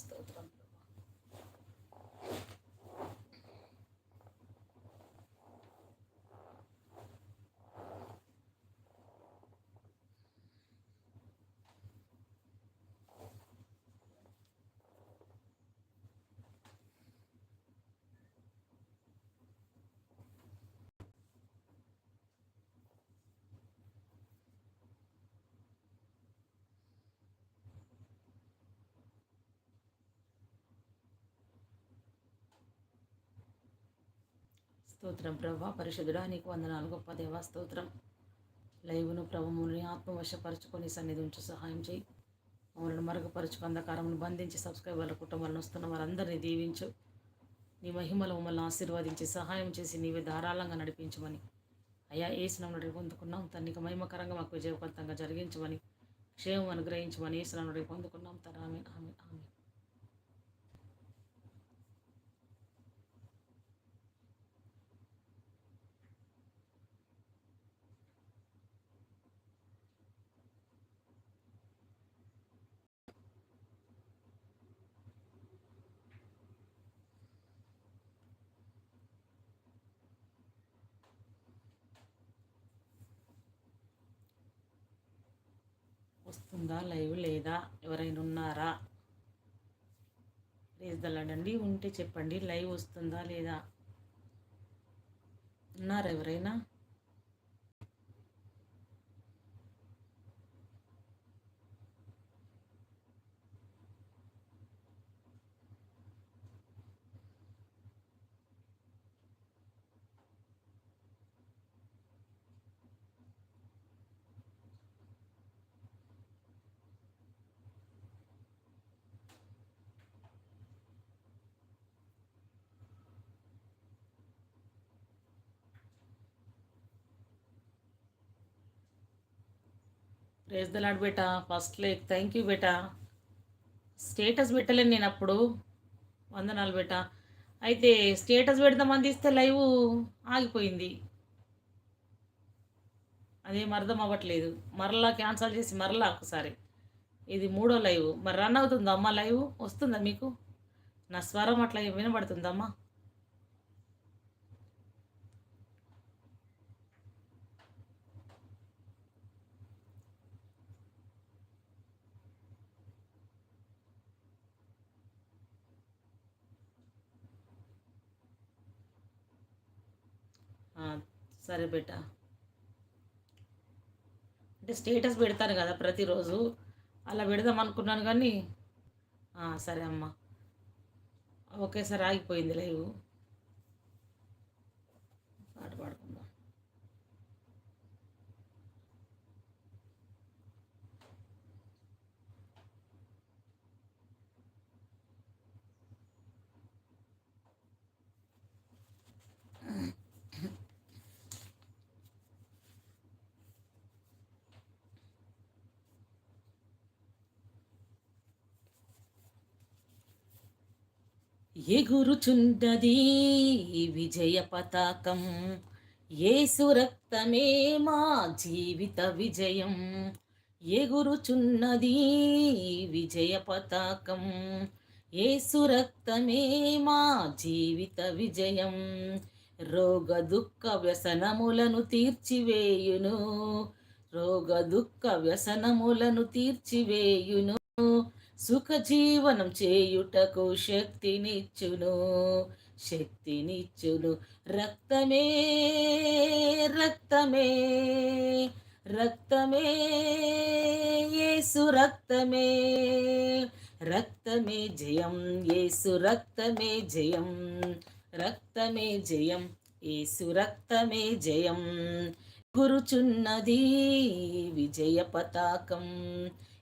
స్తోత్రం స్తోత్రం ప్రభా. పరిశుద్ధుడా నీకు వందనాలు. గొప్ప దేవా స్తోత్రం. లైవ్ను ప్రభువుని ఆత్మవశపరచుకొని సన్నిధి ఉంచు సహాయం చేయి. మమ్మల్ని మరుగుపరచుకు అంధకారమును బంధించి సబ్స్క్రైబర్ల కుటుంబాలను వస్తున్న వారందరినీ దీవించు. నీ మహిమలు మమ్మల్ని ఆశీర్వదించి సహాయం చేసి నీవే ధారాళంగా నడిపించమని. అయ్యా ఏసునాం నడిపి పొందుకున్నాం. తన్నిక మహిమకరంగా మాకు విజయవంతంగా జరిగించమని క్షేమం అనుగ్రహించమని ఏసునాం నడిపి పొందుకున్నాం. ఆమె ఆమె ఆమె వస్తుందా? లైవ్ లేదా? ఎవరైనా ఉన్నారా? ప్లీజ్ దల్లండి ఉంటే చెప్పండి. లైవ్ వస్తుందా లేదా? ఉన్నారా ఎవరైనా? ప్రేజ్ దలాడ్ బేటా. ఫస్ట్ లేక్ థ్యాంక్ యూ బేటా. స్టేటస్ పెట్టలేను నేను అప్పుడు. వందనాలు బేటా. అయితే స్టేటస్ పెడదామని తీస్తే లైవ్ ఆగిపోయింది. అదేం అర్థం అవ్వట్లేదు. మరలా క్యాన్సల్ చేసి మరలా ఒకసారి. ఇది మూడో లైవ్ మరి రన్ అవుతుందమ్మా లైవ్ వస్తుందా మీకు? నా స్వరం అట్లా వినబడుతుందమ్మా ఆ, సరే బిడ్డ అంటే స్టేటస్ పెడతాను కదా ప్రతిరోజు అలా పెడదాం అనుకున్నాను కానీ సరే సరే అమ్మా. సార్ ఆగిపోయింది లైవ్. ఎగురుచుండది విజయ పతాకం. ఏసు రక్తమే మా జీవిత విజయం. ఎగురుచున్నది విజయ పతాకం. ఏసు రక్తమే మా జీవిత విజయం. రోగ దుఃఖ వ్యసనములను తీర్చివేయును. రోగ దుఃఖ వ్యసనములను తీర్చివేయును. సుఖజీవనం చేయుటకు శక్తినిచ్చును శక్తినిచ్చును. రక్తమే రక్తమే రక్తమే యేసు రక్తమే. రక్తమే జయం యేసు రక్తమే జయం. రక్తమే జయం యేసు రక్తమే జయం. గురుచున్నది విజయ పతాకం.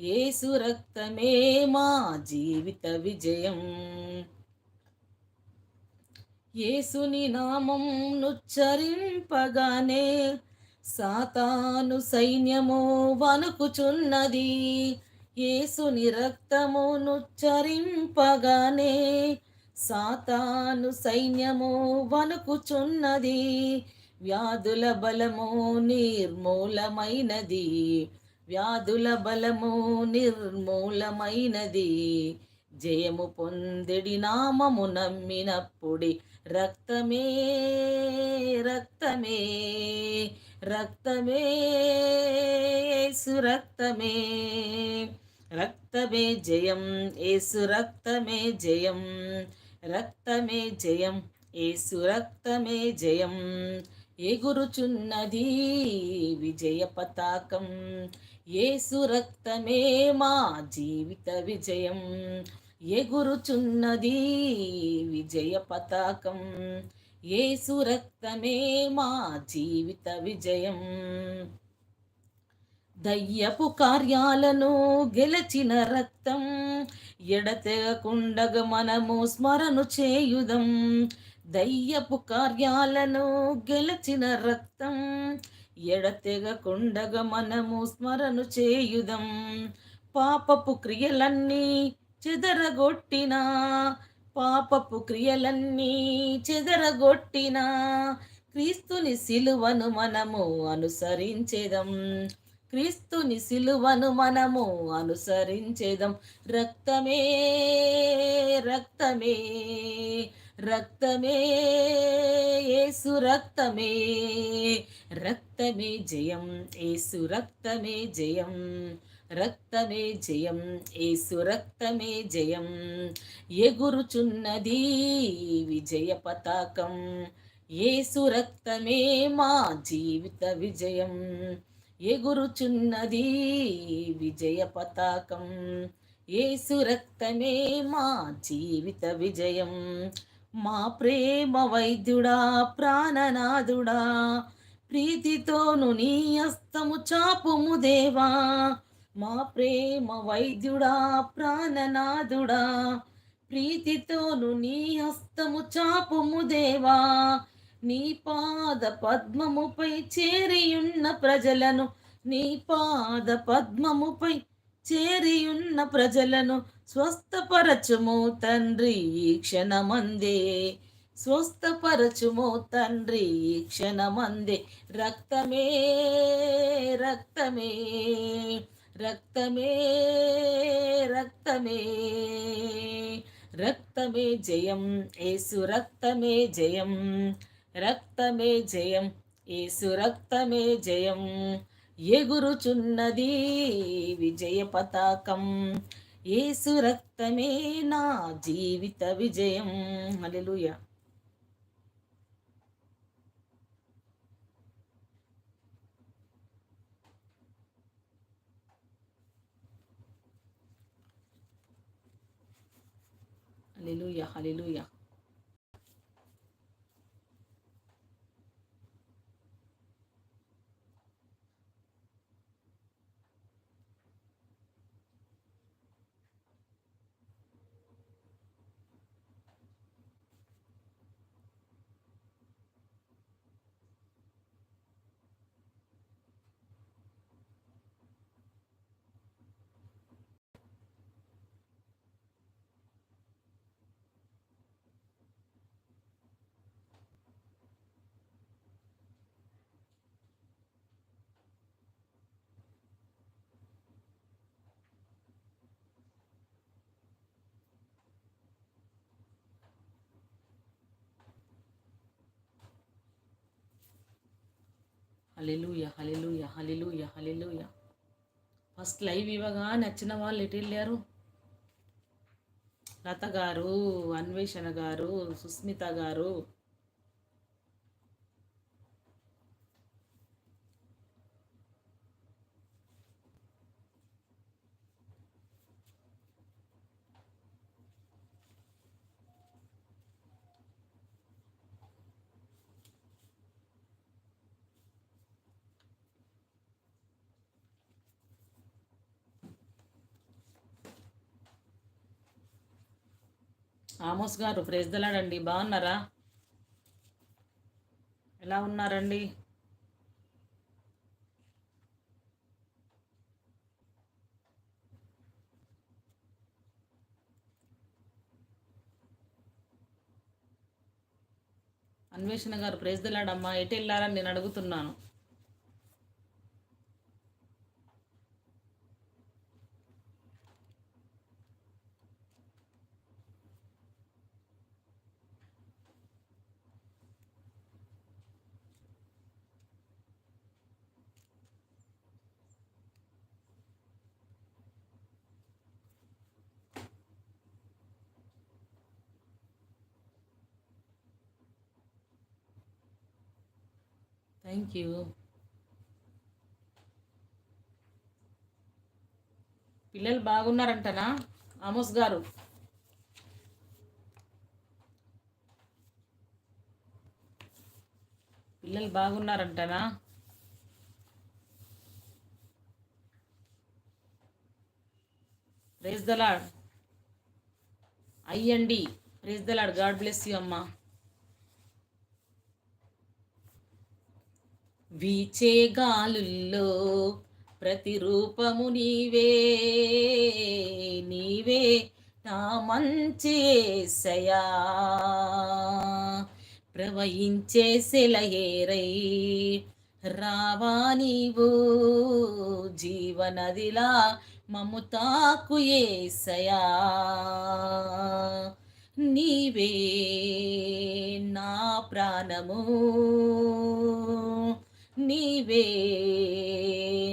ఏసు రక్తమే మా జీవిత విజయం. యేసుని నామం నుచ్చరింపగానే సాతాను సైన్యము వణుకుచున్నది. యేసుని రక్తము నుచ్చరింపగానే సాతాను సైన్యము వణుకుచున్నది. వ్యాధుల బలము నిర్మూలమైనది వ్యాధుల బలము నిర్మూలమైనది జయము పొందెడి నామము నమ్మినప్పుడి రక్తమే రక్తమే రక్తమే యేసు రక్తమే రక్తమే జయం ఏసు రక్తమే జయం రక్తమే జయం ఏసు రక్తమే జయం ఎగురుచున్నది విజయ పతాకం. ఏసు రక్తమే మా జీవిత విజయం. ఎగురుచున్నది విజయ పతాకం. ఏసు రక్తమే మా జీవిత విజయం. దయ్యపు కార్యాలను గెలచిన రక్తం ఎడతెగకుండగ మనము స్మరణు చేయుదం. దయ్యపు కార్యాలను గెలిచిన రక్తం ఎడతెగకుండగ మనము స్మరణు చేయుదం. పాపపు క్రియలన్నీ చెదరగొట్టిన పాపపు క్రియలన్నీ చెదరగొట్టిన క్రీస్తుని సిలువను మనము అనుసరించేదం. క్రీస్తుని సిలువను మనము అనుసరించేదం. రక్తమే రక్తమే రక్తమే ఏసు రక్తమే రక్తమే జయం ఏసు రక్తమే జయం రక్తమే జయం ఏసు రక్తమే జయం. ఎగురుచున్నది విజయ పతాకం ఏసు రక్తమే మా జీవిత విజయం. ఎగురుచున్నది విజయ పతాకం ఏసు రక్తమే మా జీవిత విజయం. మా ప్రేమ వైద్యుడా ప్రాణనాథుడా ప్రీతితోను నీ అస్తము చాపుము దేవా. మా ప్రేమ వైద్యుడా ప్రాణనాథుడా ప్రీతితోను నీ హస్తము చాపుము దేవా. నీ పాద పద్మముపై చేరియున్న ప్రజలను నీ పాద పద్మముపై చేరియున్న ప్రజలను స్వస్థపరచుము తండ్రి ఈ క్షణమందే. స్వస్థపరచుము తండ్రి ఈ క్షణమందే. రక్తమే రక్తమే రక్తమే రక్తమే రక్తమే జయం. ఏసు రక్తమే జయం. రక్తమే జయం. ఏసు రక్తమే జయం. ఎగురుచున్నది విజయ పతాకం. ఏసు రక్తమే నా జీవిత విజయం. Hallelujah hallelujah hallelujah. Hallelujah hallelujah hallelujah hallelujah first live ఇవ్వగా నచ్చిన వాళ్ళు ఎటు వెళ్ళారు? లత గారు అన్వేషణ గారు సుస్మిత గారు ఆమోస్ గారు దలాడండి బాగున్నారా? ఎలా ఉన్నారండి? అన్వేషణ గారు దలాడమ్మా ఎటు వెళ్ళారని నేను అడుగుతున్నాను. థ్యాంక్ యూ పిల్లలు బాగున్నారంటనా? ఆమోస్ గారు. పిల్లలు బాగున్నారంటనా? ప్రేజ్ దలాడ్ అయ్యండి. Praise the Lord God bless you అమ్మా. వీచే గాలుల్లో ప్రతిరూపము నీవే నీవే నా మంచి ఏసయా ప్రవహించే సెలయేరై రావా నీవు జీవనదిలా మముతాకు ఏసయా నీవే నా ప్రాణము. నీవే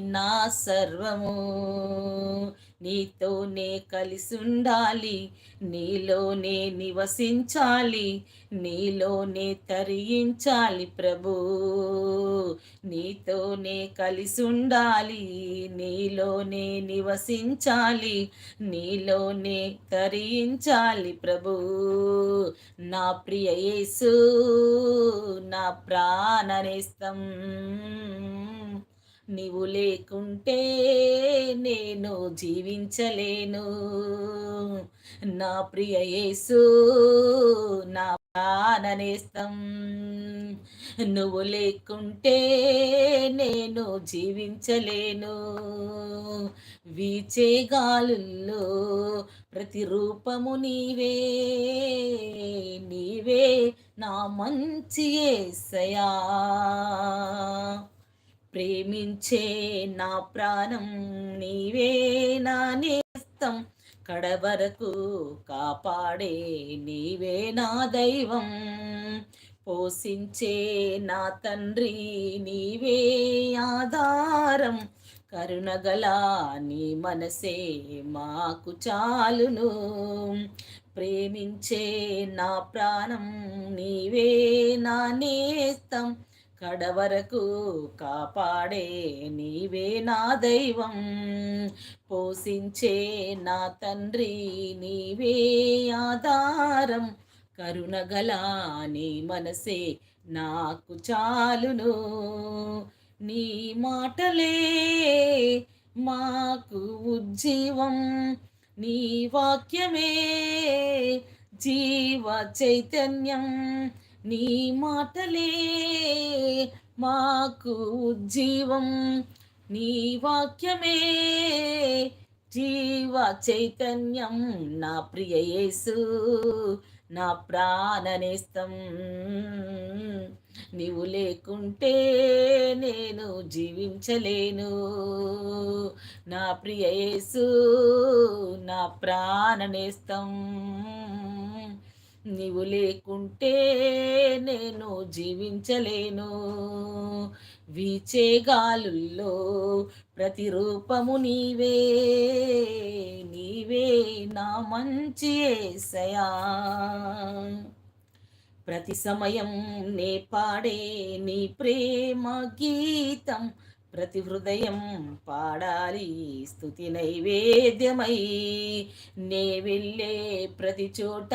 నా సర్వము. నీతోనే కలిసుండాలి నీలోనే నివసించాలి నీలోనే తరించాలి ప్రభు. నీతోనే కలిసుండాలి నీలోనే నివసించాలి నీలోనే తరించాలి ప్రభు. నా ప్రియ యేసు నా ప్రాణనేస్తం. నీవు లేకుంటే నేను జీవించలేను. నా ప్రియ యేసు నా ప్రాణనేస్తం. నువ్వు లేకుంటే నేను జీవించలేను. వీచే గాలుల్లో ప్రతిరూపము నీవే. నీవే నా మంచి ఏసయా ప్రేమించే నా ప్రాణం నీవే నా నేస్తం. కడవరకు కాపాడే నీవే నా దైవం. పోషించే నా తండ్రి నీవే ఆధారం. కరుణగల నీ మనసే మాకు చాలును. ప్రేమించే నా ప్రాణం నీవే నా నేస్తం. కడవరకు కాపాడే నీవే నా దైవం. పోషించే నా తండ్రి నీవే ఆధారం. కరుణగల నీ మనసే నాకు చాలును. నీ మాటలే మాకు ఉజ్జీవం. నీ వాక్యమే జీవ చైతన్యం. నీ మాటలే మాకు జీవం నీ వాక్యమే. జీవ చైతన్యం నా ప్రియ యేసు నా ప్రాణనేస్తం నీవు లేకుంటే నేను జీవించలేను. నా ప్రియ యేసు నా ప్రాణనేస్తం నీవు లేకుంటే నేను జీవించలేను. వీచే గాలుల్లో ప్రతిరూపము నీవే. నీవే నా మంచి ఏసయా. ప్రతి సమయం నే పాడే నీ ప్రేమ గీతం ప్రతి హృదయం పాడాలి స్థుతి నైవేద్యమై. నే వెళ్ళే ప్రతి చోట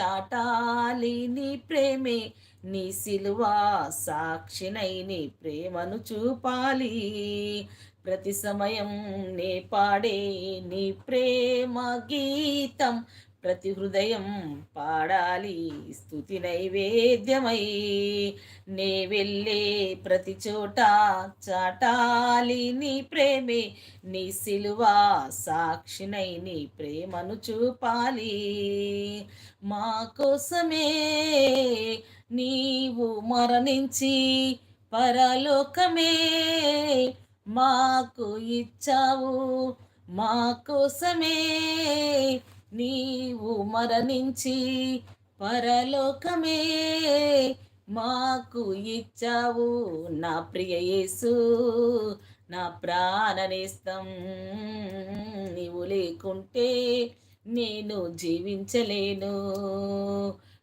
చాటాలి నీ ప్రేమే నీ సిలువ సాక్షినై నీ ప్రేమను చూపాలి. ప్రతి సమయం నే పాడే నీ ప్రేమ గీతం ప్రతి హృదయం పాడాలి. స్థుతి నైవేద్యమై నే వెళ్ళే ప్రతి చోట చాటాలి నీ ప్రేమే. నీ సిలువా సాక్షినై నీ ప్రేమను చూపాలి. మా కోసమే నీవు మరణించి పరలోకమే మాకు ఇచ్చావు. మా కోసమే నీవు మరణించి పరలోకమే మాకు ఇచ్చావు. నా ప్రియ యేసు నా ప్రాణనేస్తం నీవు లేకుంటే నేను జీవించలేను.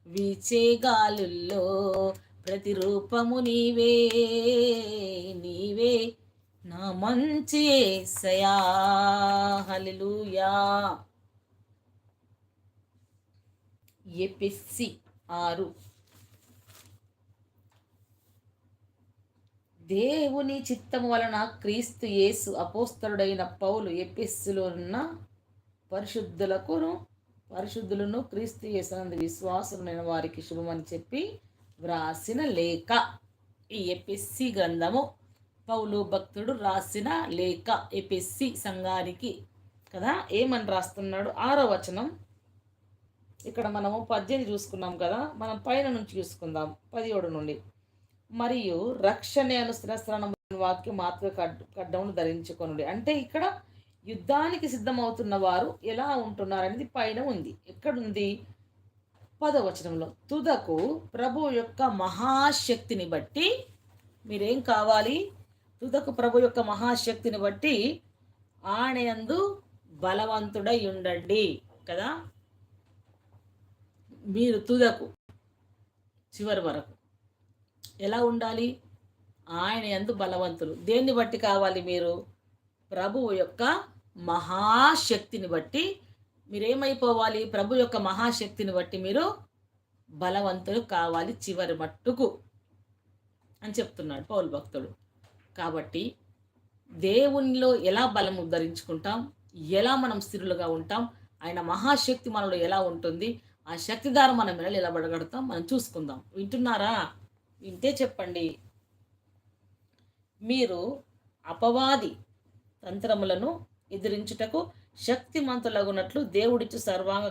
విచేగాలుల్లో ప్రతి ప్రతిరూపము నీవే నీవే నా మంచి ఏసయా హల్లెలూయా. ఎపిస్సి ఆరు. దేవుని చిత్తము వలన క్రీస్తు యేసు అపోస్తలుడైన పౌలు ఎపిస్సులో ఉన్న పరిశుద్ధులకును పరిశుద్ధులను క్రీస్తు యేసునందు విశ్వాసులైన వారికి శుభమని చెప్పి వ్రాసిన లేఖ. ఈ ఎపిస్సి గ్రంథము పౌలు భక్తుడు రాసిన లేఖ. ఎపిస్సి సంఘానికి కదా ఏమని రాస్తున్నాడు? ఆరో వచనం. ఇక్కడ మనము పద్దెనిమిది చూసుకున్నాం కదా మనం పైన నుంచి చూసుకుందాం పదిహేడు నుండి. మరియు రక్షణే అను శిరస్త్రానం వాక్య మాత్రమే కడ్డమును ధరించుకొనుడి. అంటే ఇక్కడ యుద్ధానికి సిద్ధమవుతున్న వారు ఎలా ఉంటున్నారు అనేది పైన ఉంది. ఎక్కడుంది? పదవచనంలో తుదకు ప్రభు యొక్క మహాశక్తిని బట్టి మీరేం కావాలి? తుదకు ప్రభు యొక్క మహాశక్తిని బట్టి ఆణయందు బలవంతుడై ఉండండి కదా? మీరు తుదకు చివరి వరకు. ఎలా ఉండాలి? ఆయన ఎందు బలవంతులు. దేన్ని బట్టి కావాలి మీరు? ప్రభువు యొక్క మహాశక్తిని బట్టి. మీరేమైపోవాలి? ప్రభు యొక్క మహాశక్తిని బట్టి మీరు బలవంతులు కావాలి చివరి మట్టుకు అని చెప్తున్నాడు పౌరు భక్తుడు. కాబట్టి దేవునిలో ఎలా బలం ధరించుకుంటాం ఎలా మనం స్థిరులుగా ఉంటాం? ఆయన మహాశక్తి మనలో ఎలా ఉంటుంది? ఆ శక్తి ద్వారా మనం ఎలా పడగడతాం మనం చూసుకుందాం. వింటున్నారా? వింటే చెప్పండి. మీరు అపవాది తంత్రములను ఎదిరించుటకు శక్తిమంతులగునట్లు దేవుడిచ్చు సర్వాంగ